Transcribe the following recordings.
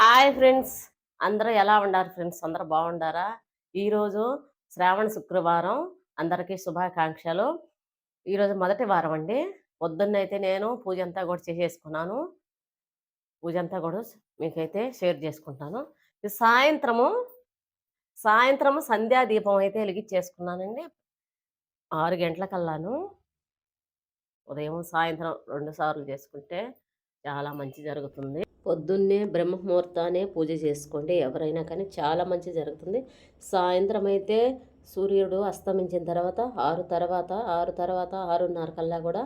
Hi friends. అందరూ ఎలా ఉండారు ఫ్రెండ్స్? అందరూ బాగుండారా? ఈరోజు శ్రావణ శుక్రవారం. అందరికీ శుభాకాంక్షలు. ఈరోజు మొదటి వారం అండి. పొద్దున్నైతే నేను పూజ అంతా కూడా చేసేసుకున్నాను. పూజ అంతా కూడా మీకైతే షేర్ చేసుకుంటాను. సాయంత్రము సాయంత్రము సంధ్యా దీపం అయితే వెలిగించేసుకున్నానండి. ఆరు గంటలకల్లాను. ఉదయం సాయంత్రం రెండు సార్లు చేసుకుంటే చాలా మంచి జరుగుతుంది. పొద్దున్నే బ్రహ్మముహూర్తానే పూజ చేసుకోండి. ఎవరైనా కానీ చాలా మంచి జరుగుతుంది. సాయంత్రం అయితే సూర్యుడు అస్తమించిన తర్వాత ఆరు తర్వాత ఆరు తర్వాత ఆరున్నర కల్లా కూడా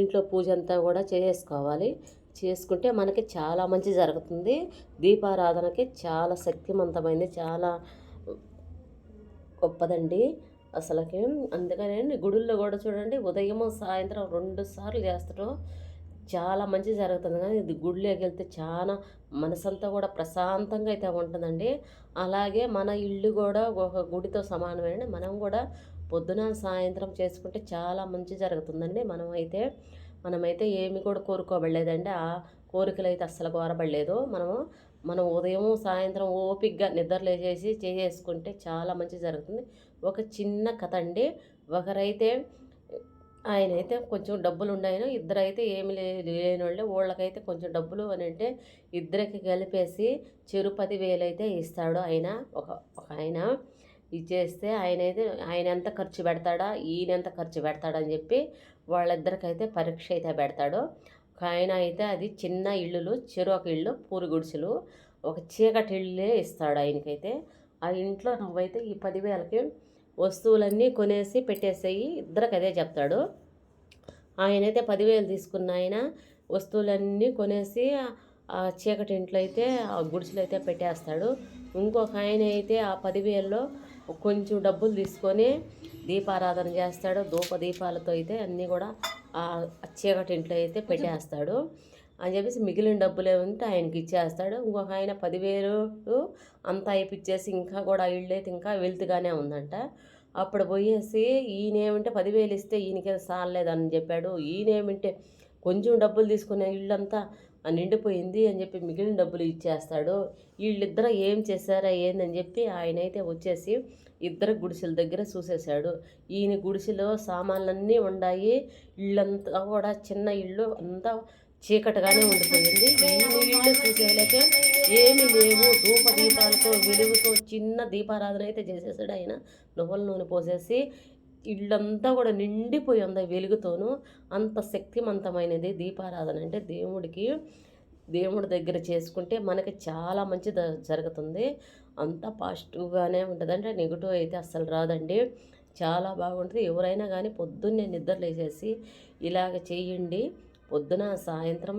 ఇంట్లో పూజ అంతా కూడా చేసుకోవాలి. చేసుకుంటే మనకి చాలా మంచి జరుగుతుంది. దీపారాధనకి చాలా శక్తివంతమైంది చాలా గొప్పదండి అసలుకి. అందుకనే గుడుల్లో కూడా చూడండి ఉదయం సాయంత్రం రెండు సార్లు చేస్తారు. చాలా మంచి జరుగుతుంది. కానీ ఇది గుడిలోకి వెళ్తే చాలా మనసంతా కూడా ప్రశాంతంగా అయితే ఉంటుందండి. అలాగే మన ఇల్లు కూడా ఒక గుడితో సమానమైన మనం కూడా పొద్దున సాయంత్రం చేసుకుంటే చాలా మంచి జరుగుతుందండి. మనం అయితే మనమైతే ఏమి కూడా కోరుకోబడలేదండి. ఆ కోరికలు అయితే అస్సలు కోరబడలేదు. మనము మనం ఉదయం సాయంత్రం ఓపిక్గా నిద్రలేసేసి చేసుకుంటే చాలా మంచి జరుగుతుంది. ఒక చిన్న కథ అండి. ఒకరైతే ఆయన అయితే కొంచెం డబ్బులు ఉన్నాయను ఇద్దరైతే ఏమి లేని వాళ్ళు వాళ్ళకైతే కొంచెం డబ్బులు అని అంటే ఇద్దరికి కలిపేసి చెరు పది వేలు అయితే ఇస్తాడు ఆయన. ఒక ఒక ఆయన ఇచ్చేస్తే ఆయన అయితే ఆయన ఎంత ఖర్చు పెడతాడా ఈయన ఎంత ఖర్చు పెడతాడని చెప్పి వాళ్ళిద్దరికైతే పరీక్ష అయితే పెడతాడు. ఒక ఆయన అయితే అది చిన్న ఇల్లులు చెరు ఒక ఇల్లు పూరి గుడిసెలు ఒక చీకటి ఇళ్ళే ఇస్తాడు ఆయనకైతే. ఆ ఇంట్లో నువ్వైతే ఈ పదివేలకి వస్తువులన్నీ కొనేసి పెట్టేసేయి. ఇద్దరికి అదే చెప్తాడు. ఆయనైతే పదివేలు తీసుకున్న ఆయన వస్తువులన్నీ కొనేసి ఆ చీకటి ఇంట్లో అయితే ఆ గుడిసెలు అయితే పెట్టేస్తాడు. ఇంకొక ఆయన అయితే ఆ పదివేల్లో కొంచెం డబ్బులు తీసుకొని దీపారాధన చేస్తాడు. ధూప దీపాలతో అయితే అన్నీ కూడా ఆ చీకటి ఇంట్లో అయితే పెట్టేస్తాడు. అని చెప్పేసి మిగిలిన డబ్బులు ఏమంటే ఆయనకి ఇచ్చేస్తాడు. ఇంకొక ఆయన పదివేలు అంతా అయిపిచ్చేసి ఇంకా కూడా ఇల్లు అయితే ఇంకా వెళ్తుగానే ఉందంట. అప్పుడు పోయేసి ఈయనేమంటే పదివేలు ఇస్తే ఈయనకే సాలేదని చెప్పాడు. ఈయనేమంటే కొంచెం డబ్బులు తీసుకునే ఇళ్ళంతా నిండిపోయింది అని చెప్పి మిగిలిన డబ్బులు ఇచ్చేస్తాడు. వీళ్ళిద్దరు ఏం చేశారా ఏందని చెప్పి ఆయన అయితే వచ్చేసి ఇద్దరు గుడిసెల దగ్గర చూసేశాడు. ఈయన గుడిసెలో సామాన్లన్నీ ఉన్నాయి ఇళ్ళంతా కూడా చిన్న ఇల్లు అంతా చీకటిగానే ఉండిపోయింది. ఈ నీళ్ళు చూసేలాకే ఏమి లేవు. ధూప దీపాలతో వెలుగుతో చిన్న దీపారాధన అయితే చేసేసాడు ఆయన. నువ్వుల నూనె పోసేసి ఇళ్ళంతా కూడా నిండిపోయి ఉంది వెలుగుతోనూ. అంత శక్తివంతమైనది దీపారాధన. అంటే దేవుడికి దేవుడి దగ్గర చేసుకుంటే మనకి చాలా మంచి జరుగుతుంది. అంత పాజిటివ్గానే ఉంటుంది. అంటే నెగిటివ్ అయితే అస్సలు రాదండి. చాలా బాగుంటుంది. ఎవరైనా కానీ పొద్దున్నే నిద్రలేచేసి ఇలాగ చేయండి. పొద్దున సాయంత్రం